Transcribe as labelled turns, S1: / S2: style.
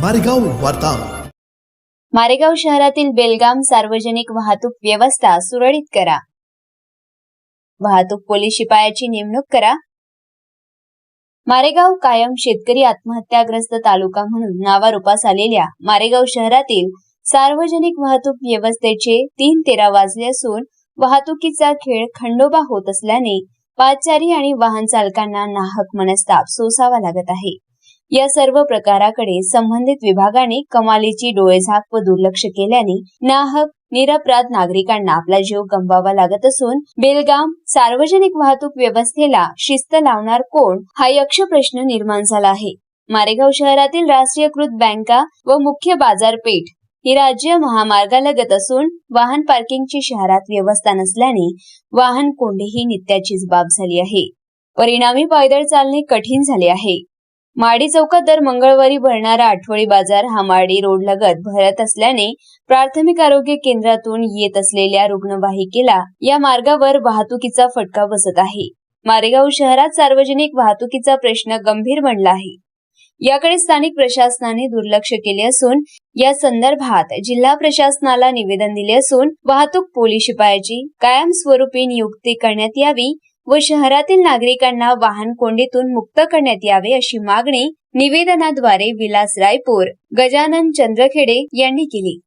S1: मारेगाव वार्ता.
S2: मारेगाव शहरातील बेलगाम सार्वजनिक वाहतूक व्यवस्था सुरळीत करा. वाहतूक पोलीस शिपायाची नेमणूक करा. मारेगाव कायम शेतकरी आत्महत्याग्रस्त तालुका म्हणून नावारूपास आलेल्या मारेगाव शहरातील सार्वजनिक वाहतूक व्यवस्थेचे तीन तेरा वाजले असून वाहतुकीचा खेळ खंडोबा होत असल्याने पादचारी आणि वाहन चालकांना नाहक मनस्ताप सोसावा लागत आहे. या सर्व प्रकाराकडे संबंधित विभागाने कमालीची डोळेझाक व दुर्लक्ष केल्याने नाहक निरपराध नागरिकांना आपला जीव गमवावा लागत असून बेलगाम सार्वजनिक वाहतूक व्यवस्थेला शिस्त लावणार कोण हा यक्ष प्रश्न निर्माण झाला आहे. मारेगाव शहरातील राष्ट्रीयकृत बँका व मुख्य बाजारपेठ ही राज्य महामार्गालगत असून वाहन पार्किंगची शहरात व्यवस्था नसल्याने वाहन कोंडी ही नित्याचीच बाब झाली आहे. परिणामी पायदळ चालणे कठीण झाले आहे. माडी चौकात दर मंगळवारी भरणारा आठवडी बाजार हा माडी रोड लगत भरत असल्याने प्राथमिक आरोग्य केंद्रातून येत असलेल्या रुग्णवाहिकेला या मार्गावर वाहतुकीचा फटका बसत आहे. मारेगाव शहरात सार्वजनिक वाहतुकीचा प्रश्न गंभीर बनला आहे. याकडे स्थानिक प्रशासनाने दुर्लक्ष केले असून या संदर्भात जिल्हा प्रशासनाला निवेदन दिले असून वाहतूक पोलीस शिपायाची कायमस्वरूपी नियुक्ती करण्यात यावी व शहरातील नागरिकांना वाहन कोंडीतून मुक्त करण्यात यावे अशी मागणी निवेदनाद्वारे विलास रायपूर गजानन चंद्रखेडे यांनी केली.